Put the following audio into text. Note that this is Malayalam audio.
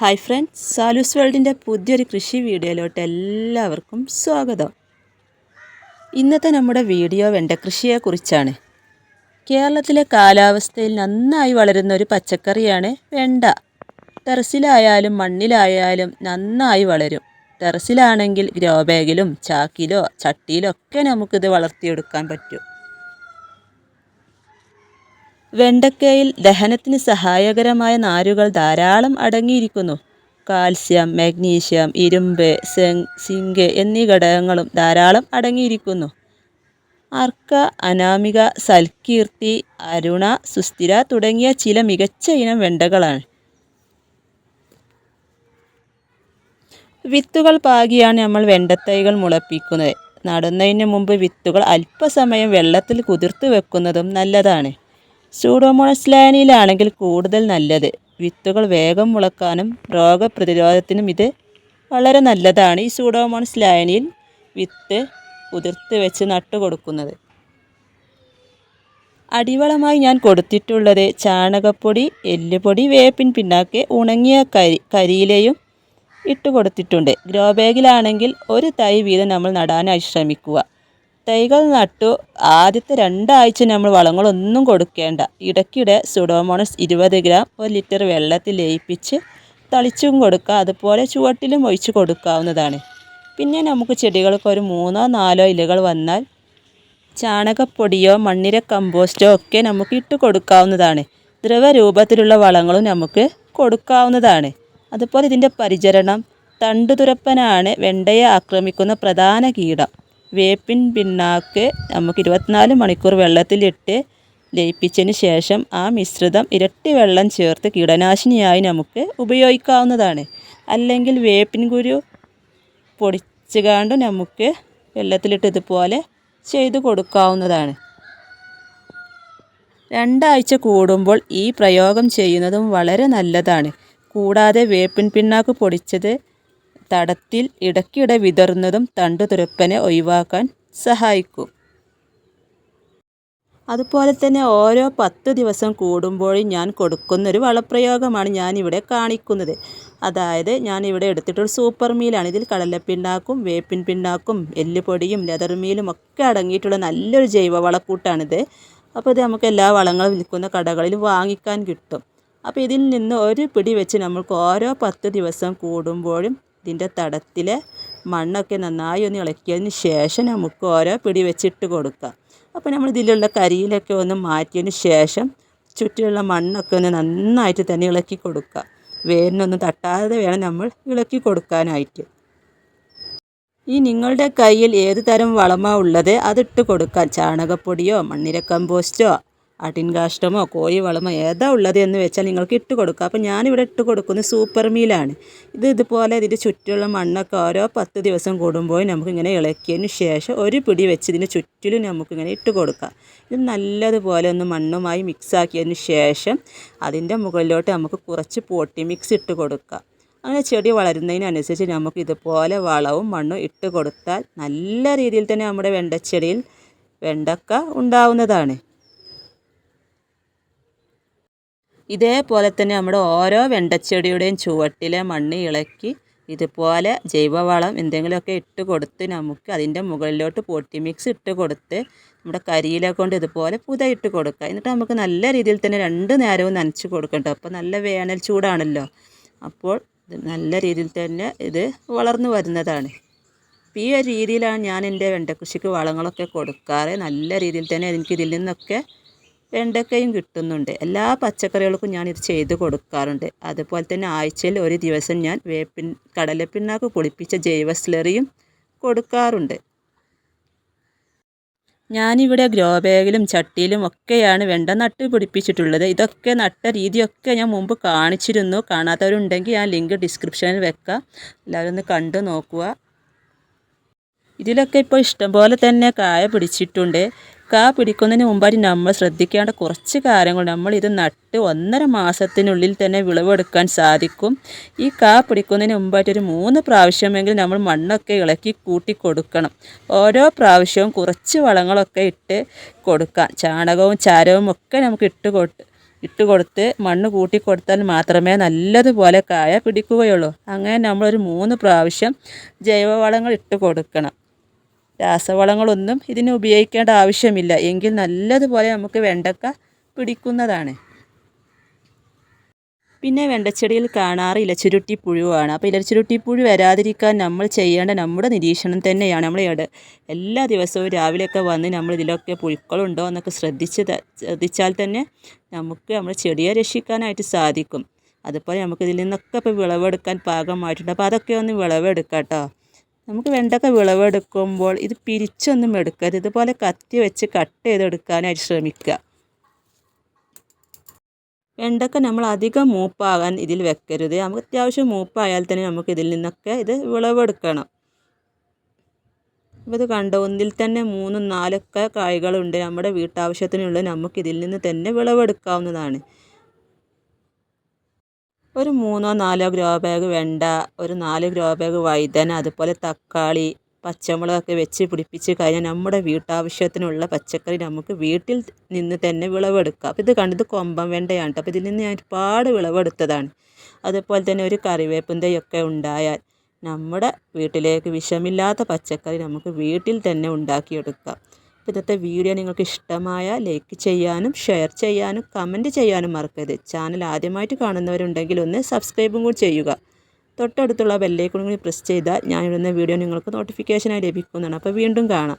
ഹായ് ഫ്രണ്ട്സ് സാലൂസ് വേൾഡിന്റെ പുതിയൊരു കൃഷി വീഡിയോയിലോട്ട് എല്ലാവർക്കും സ്വാഗതം. ഇന്നത്തെ നമ്മുടെ വീഡിയോ വെണ്ട കൃഷിയെക്കുറിച്ചാണ്. കേരളത്തിലെ കാലാവസ്ഥയിൽ നന്നായി വളരുന്ന ഒരു പച്ചക്കറിയാണ് വെണ്ട. ടെറസിലായാലും മണ്ണിലായാലും നന്നായി വളരും. ടെറസിലാണെങ്കിൽ ഗ്രോ ബാഗിലും ചാക്കിലോ ചട്ടിയിലോ ഒക്കെ നമുക്കിത് വളർത്തിയെടുക്കാൻ പറ്റും. വെണ്ടക്കയിൽ ദഹനത്തിന് സഹായകരമായ നാരുകൾ ധാരാളം അടങ്ങിയിരിക്കുന്നു. കാൽസ്യം മാഗ്നീഷ്യം ഇരുമ്പ് സിങ്ക് എന്നീ ഘടകങ്ങളും ധാരാളം അടങ്ങിയിരിക്കുന്നു. അർക്ക അനാമിക സൽകീർത്തി അരുണ സുസ്ഥിര തുടങ്ങിയ ചില മികച്ച ഇനം വെണ്ടകളാണ്. വിത്തുകൾ പാകിയാണ് നമ്മൾ വെണ്ടത്തൈകൾ മുളപ്പിക്കുന്നത്. നടുന്നതിന് മുമ്പ് വിത്തുകൾ അല്പസമയം വെള്ളത്തിൽ കുതിർത്ത് വെക്കുന്നതും നല്ലതാണ്. സൂഡോമോണസ് ലാനിയിലാണെങ്കിൽ കൂടുതൽ നല്ലത്. വിത്തുകൾ വേഗം മുളക്കാനും രോഗപ്രതിരോധത്തിനും ഇത് വളരെ നല്ലതാണ് ഈ സൂഡോമോണസ് ലാനിയിൽ വിത്ത് കുതിർത്ത് വെച്ച് നട്ടു കൊടുക്കുന്നത്. അടിവളമായി ഞാൻ കൊടുത്തിട്ടുള്ളത് ചാണകപ്പൊടി എല്ലുപൊടി വേപ്പിൻ പിണ്ണാക്ക് ഉണങ്ങിയ കരി കരിയിലയും ഇട്ട് കൊടുത്തിട്ടുണ്ട്. ഗ്രോ ബാഗിലാണെങ്കിൽ ഒരു തൈ വീതം നമ്മൾ നടാനായി ശ്രമിക്കുക. തൈകൾ നട്ടു. ആദ്യത്തെ രണ്ടാഴ്ച നമ്മൾ വളങ്ങളൊന്നും കൊടുക്കേണ്ട. ഇടയ്ക്കിടെ സുഡോമോണസ് ഇരുപത് ഗ്രാം ഒരു ലിറ്റർ വെള്ളത്തിൽ ലയിപ്പിച്ച് തളിച്ചും കൊടുക്കുക. അതുപോലെ ചുവട്ടിലും ഒഴിച്ച് കൊടുക്കാവുന്നതാണ്. പിന്നെ നമുക്ക് ചെടികൾക്ക് ഒരു മൂന്നോ നാലോ ഇലകൾ വന്നാൽ ചാണകപ്പൊടിയോ മണ്ണിര കമ്പോസ്റ്റോ ഒക്കെ നമുക്ക് ഇട്ട് കൊടുക്കാവുന്നതാണ്. ദ്രവരൂപത്തിലുള്ള വളങ്ങളും നമുക്ക് കൊടുക്കാവുന്നതാണ്. അതുപോലെ ഇതിന്റെ പരിചരണം തണ്ടുതുരപ്പനാണ് വെണ്ടയെ ആക്രമിക്കുന്ന പ്രധാന കീടം. വേപ്പിൻ പിണ്ണാക്ക് നമുക്ക് ഇരുപത്തിനാല് മണിക്കൂർ വെള്ളത്തിലിട്ട് ലയിപ്പിച്ചതിന് ശേഷം ആ മിശ്രിതം ഇരട്ടി വെള്ളം ചേർത്ത് കീടനാശിനിയായി നമുക്ക് ഉപയോഗിക്കാവുന്നതാണ്. അല്ലെങ്കിൽ വേപ്പിൻ കുരു പൊടിച്ചുകാണ്ട് നമുക്ക് വെള്ളത്തിലിട്ട് ഇതുപോലെ ചെയ്തു കൊടുക്കാവുന്നതാണ്. രണ്ടാഴ്ച കൂടുമ്പോൾ ഈ പ്രയോഗം ചെയ്യുന്നതും വളരെ നല്ലതാണ്. കൂടാതെ വേപ്പിൻ പിണ്ണാക്ക് പൊടിച്ചത് തടത്തിൽ ഇടയ്ക്കിടെ വിതറുന്നതും തണ്ടുതുരപ്പനെ ഒഴിവാക്കാൻ സഹായിക്കും. അതുപോലെ തന്നെ ഓരോ പത്ത് ദിവസം കൂടുമ്പോഴും ഞാൻ കൊടുക്കുന്നൊരു വളപ്രയോഗമാണ് ഞാനിവിടെ കാണിക്കുന്നത്. അതായത് ഞാനിവിടെ എടുത്തിട്ടൊരു സൂപ്പർ മീലാണ്. ഇതിൽ കടലപ്പിണ്ണാക്കും വേപ്പിൻ പിണ്ണാക്കും എല്ലുപൊടിയും ലെതർ മീലും ഒക്കെ അടങ്ങിയിട്ടുള്ള നല്ലൊരു ജൈവ വളക്കൂട്ടാണിത് അപ്പോൾ ഇത് നമുക്ക് എല്ലാ വളങ്ങളും വിൽക്കുന്ന കടകളിൽ വാങ്ങിക്കാൻ കിട്ടും. അപ്പോൾ ഇതിൽ നിന്ന് ഒരു പിടി വെച്ച് നമ്മൾക്ക് ഓരോ പത്ത് ദിവസം കൂടുമ്പോഴും ഇതിന്റെ തടത്തിൽ മണ്ണൊക്കെ നന്നായി ഒന്ന് ഇളക്കിയതിന് ശേഷം നമുക്ക് ഓരോ പിടി വെച്ചിട്ട് കൊടുക്കാം. അപ്പോൾ നമ്മൾ ഇതിലുള്ള കരിയിലൊക്കെ ഒന്ന് മാറ്റിയതിന് ശേഷം ചുറ്റിലുള്ള മണ്ണൊക്കെ ഒന്ന് നന്നായിട്ട് തന്നെ ഇളക്കി കൊടുക്കുക വേരിനൊന്നും തട്ടാതെ വേണം നമ്മൾ ഇളക്കി കൊടുക്കാനായിട്ട്. ഈ നിങ്ങളുടെ കയ്യിൽ ഏത് തരം വളമാണ് ഉള്ളത്? അതിട്ട് കൊടുക്കാം. ചാണകപ്പൊടിയോ മണ്ണിര കമ്പോസ്റ്റോ ആട്ടിൻ കോഴി വളമോ ഏതാ ഉള്ളത് എന്ന് വെച്ചാൽ നിങ്ങൾക്ക് ഇട്ട് കൊടുക്കുക അപ്പോൾ ഞാനിവിടെ ഇട്ട് കൊടുക്കുന്നത് സൂപ്പർ മീലാണ്. ഇത് ഇതുപോലെ ഇതിന്റെ ചുറ്റുമുള്ള മണ്ണൊക്കെ ഓരോ പത്ത് ദിവസം കൂടുമ്പോൾ നമുക്കിങ്ങനെ ഇളക്കിയതിന് ശേഷം ഒരു പിടി വെച്ച് ഇതിന്റെ ചുറ്റിലും നമുക്കിങ്ങനെ ഇട്ട് കൊടുക്കാം. ഇത് നല്ലതുപോലെ ഒന്ന് മണ്ണുമായി മിക്സ് ആക്കിയതിന് ശേഷം അതിന്റെ മുകളിലോട്ട് നമുക്ക് കുറച്ച് പോട്ടി മിക്സ് ഇട്ട് കൊടുക്കുക അങ്ങനെ ചെടി വളരുന്നതിനനുസരിച്ച് നമുക്ക് ഇതുപോലെ വളവും മണ്ണും ഇട്ട് കൊടുത്താൽ നല്ല രീതിയിൽ തന്നെ നമ്മുടെ വെണ്ടച്ചെടിയിൽ വെണ്ടക്ക ഉണ്ടാവുന്നതാണ്. ഇതേപോലെ തന്നെ നമ്മുടെ ഓരോ വെണ്ടച്ചെടിയുടെയും ചുവട്ടിലെ മണ്ണ് ഇളക്കി ഇതുപോലെ ജൈവവളം എന്തെങ്കിലുമൊക്കെ ഇട്ട് കൊടുത്ത് നമുക്ക് അതിന്റെ മുകളിലോട്ട് പൊട്ടി മിക്സ് ഇട്ട് കൊടുത്ത് നമ്മുടെ കരിയില കൊണ്ട് ഇതുപോലെ പുതയിട്ട് കൊടുക്കുക. എന്നിട്ട് നമുക്ക് നല്ല രീതിയിൽ തന്നെ രണ്ട് നേരവും നനച്ച് കൊടുക്കണ്ട അപ്പോൾ നല്ല വേനൽ ചൂടാണല്ലോ. അപ്പോൾ നല്ല രീതിയിൽ തന്നെ ഇത് വളർന്നു വരുന്നതാണ്. ഈ ഒരു രീതിയിലാണ് ഞാൻ എന്റെ വെണ്ടക്കൃഷിക്ക് വളങ്ങളൊക്കെ കൊടുക്കാറ്. നല്ല രീതിയിൽ തന്നെ എനിക്ക് ഇതിൽ നിന്നൊക്കെ വെണ്ടക്കയും കിട്ടുന്നുണ്ട്. എല്ലാ പച്ചക്കറികൾക്കും ഞാൻ ഇത് ചെയ്ത് കൊടുക്കാറുണ്ട്. അതുപോലെ തന്നെ ആഴ്ചയിൽ ഒരു ദിവസം ഞാൻ വേപ്പിൻ കടലപ്പിണ്ണാക്ക് പൊളിപ്പിച്ച ജൈവ സ്ലറിയും കൊടുക്കാറുണ്ട്. ഞാനിവിടെ ഗ്രോ ബാഗിലും ചട്ടിയിലും ഒക്കെയാണ് വെണ്ട നട്ട് പിടിപ്പിച്ചിട്ടുള്ളത്. ഇതൊക്കെ നട്ട രീതിയൊക്കെ ഞാൻ മുമ്പ് കാണിച്ചിരുന്നു. കാണാത്തവരുണ്ടെങ്കിൽ ഞാൻ ലിങ്ക് ഡിസ്ക്രിപ്ഷനിൽ വെക്കാം. എല്ലാവരും ഒന്ന് കണ്ടു നോക്കുക. ഇതിലൊക്കെ ഇപ്പോൾ ഇഷ്ടംപോലെ തന്നെ കായ പിടിച്ചിട്ടുണ്ട്. കാ പിടിക്കുന്നതിന് മുമ്പായിട്ട് നമ്മൾ ശ്രദ്ധിക്കേണ്ട കുറച്ച് കാര്യങ്ങൾ. നമ്മൾ ഇത് നട്ട് ഒന്നര മാസത്തിനുള്ളിൽ തന്നെ വിളവെടുക്കാൻ സാധിക്കും. ഈ കാ പിടിക്കുന്നതിന് മുമ്പായിട്ട് ഒരു മൂന്ന് പ്രാവശ്യമെങ്കിലും നമ്മൾ മണ്ണൊക്കെ ഇളക്കി കൂട്ടി കൊടുക്കണം. ഓരോ പ്രാവശ്യവും കുറച്ച് വളങ്ങളൊക്കെ ഇട്ട് കൊടുക്കാം. ചാണകവും ചാരവും ഒക്കെ നമുക്ക് ഇട്ട് കൊടുത്ത് ഇട്ട് കൊടുത്ത് മണ്ണ് കൂട്ടി കൊടുത്താൽ മാത്രമേ നല്ലതുപോലെ കായ പിടിക്കുകയുള്ളൂ. അങ്ങനെ നമ്മളൊരു മൂന്ന് പ്രാവശ്യം ജൈവവളങ്ങൾ ഇട്ട് കൊടുക്കണം. രാസവളങ്ങളൊന്നും ഇതിന് ഉപയോഗിക്കേണ്ട ആവശ്യമില്ല. എങ്കിൽ നല്ലതുപോലെ നമുക്ക് വെണ്ടക്ക പിടിക്കുന്നതാണ്. പിന്നെ വെണ്ടച്ചെടിയിൽ കാണാറ് ഇലച്ചുരുട്ടി പുഴുവാണ്. അപ്പോൾ ഇലച്ചുരുട്ടി പുഴു വരാതിരിക്കാൻ നമ്മൾ ചെയ്യേണ്ട നമ്മുടെ നിരീക്ഷണം തന്നെയാണ്. നമ്മൾ എല്ലാ ദിവസവും രാവിലെയൊക്കെ വന്ന് നമ്മൾ ഇതിലൊക്കെ പുഴുക്കളുണ്ടോ എന്നൊക്കെ ശ്രദ്ധിച്ച് ശ്രദ്ധിച്ചാൽ തന്നെ നമുക്ക് നമ്മൾ ചെടിയെ രക്ഷിക്കാനായിട്ട് സാധിക്കും. അതുപോലെ നമുക്ക് ഇതിൽ നിന്നൊക്കെ ഇപ്പോൾ വിളവെടുക്കാൻ പാകമായിട്ടുണ്ട്. അപ്പോൾ അതൊക്കെ ഒന്ന് വിളവെടുക്കാം കേട്ടോ. നമുക്ക് വെണ്ടക്ക വിളവെടുക്കുമ്പോൾ ഇത് പിരിച്ചൊന്നും എടുക്കരുത്. ഇതുപോലെ കത്തി വെച്ച് കട്ട് ചെയ്തെടുക്കാനായിട്ട് ശ്രമിക്കുക. വെണ്ടക്ക നമ്മൾ അധികം മൂപ്പാകാൻ ഇതിൽ വെക്കരുത്. നമുക്ക് അത്യാവശ്യം മൂപ്പായാൽ തന്നെ നമുക്ക് ഇതിൽ നിന്നൊക്കെ ഇത് വിളവെടുക്കണം. അപ്പോൾ ഇത് കണ്ട? ഒന്നിൽ തന്നെ മൂന്നും നാലൊക്കെ കായ്കളുണ്ട്. നമ്മുടെ വീട്ടാവശ്യത്തിനുള്ള നമുക്ക് ഇതിൽ നിന്ന് തന്നെ വിളവെടുക്കാവുന്നതാണ്. ഒരു മൂന്നോ നാലോ ഗ്രോ ബാഗ് വെണ്ട. ഒരു നാല് ഗ്രോ ബാഗ് വഴുതന അതുപോലെ തക്കാളി പച്ചമുളകൊക്കെ വെച്ച് പിടിപ്പിച്ച് കഴിഞ്ഞാൽ നമ്മുടെ വീട്ടാവശ്യത്തിനുള്ള പച്ചക്കറി നമുക്ക് വീട്ടിൽ നിന്ന് തന്നെ വിളവെടുക്കാം. അപ്പോൾ ഇത് കണ്ടത് കൊമ്പം വെണ്ടയാണ് അപ്പോൾ ഇതിൽ നിന്ന് ഞാൻ ഒരുപാട് വിളവെടുത്തതാണ്. അതുപോലെ തന്നെ ഒരു കറിവേപ്പിന്റെയൊക്കെ ഉണ്ടായാൽ നമ്മുടെ വീട്ടിലേക്ക് വിഷമില്ലാത്ത പച്ചക്കറി നമുക്ക് വീട്ടിൽ തന്നെ ഉണ്ടാക്കിയെടുക്കാം. അപ്പോൾ ഇന്നത്തെ വീഡിയോ നിങ്ങൾക്ക് ഇഷ്ടമായ ലൈക്ക് ചെയ്യാനും ഷെയർ ചെയ്യാനും കമന്റ് ചെയ്യാനും മറക്കരുത്. ചാനൽ ആദ്യമായിട്ട് കാണുന്നവരുണ്ടെങ്കിൽ ഒന്ന് സബ്സ്ക്രൈബും കൂടി ചെയ്യുക. തൊട്ടടുത്തുള്ള ബെല്ലേക്കൂടി കൂടി പ്രസ് ചെയ്താൽ ഞാൻ ഇടുന്ന വീഡിയോ നിങ്ങൾക്ക് നോട്ടിഫിക്കേഷനായി ലഭിക്കുന്നതാണ്. അപ്പോൾ വീണ്ടും കാണാം.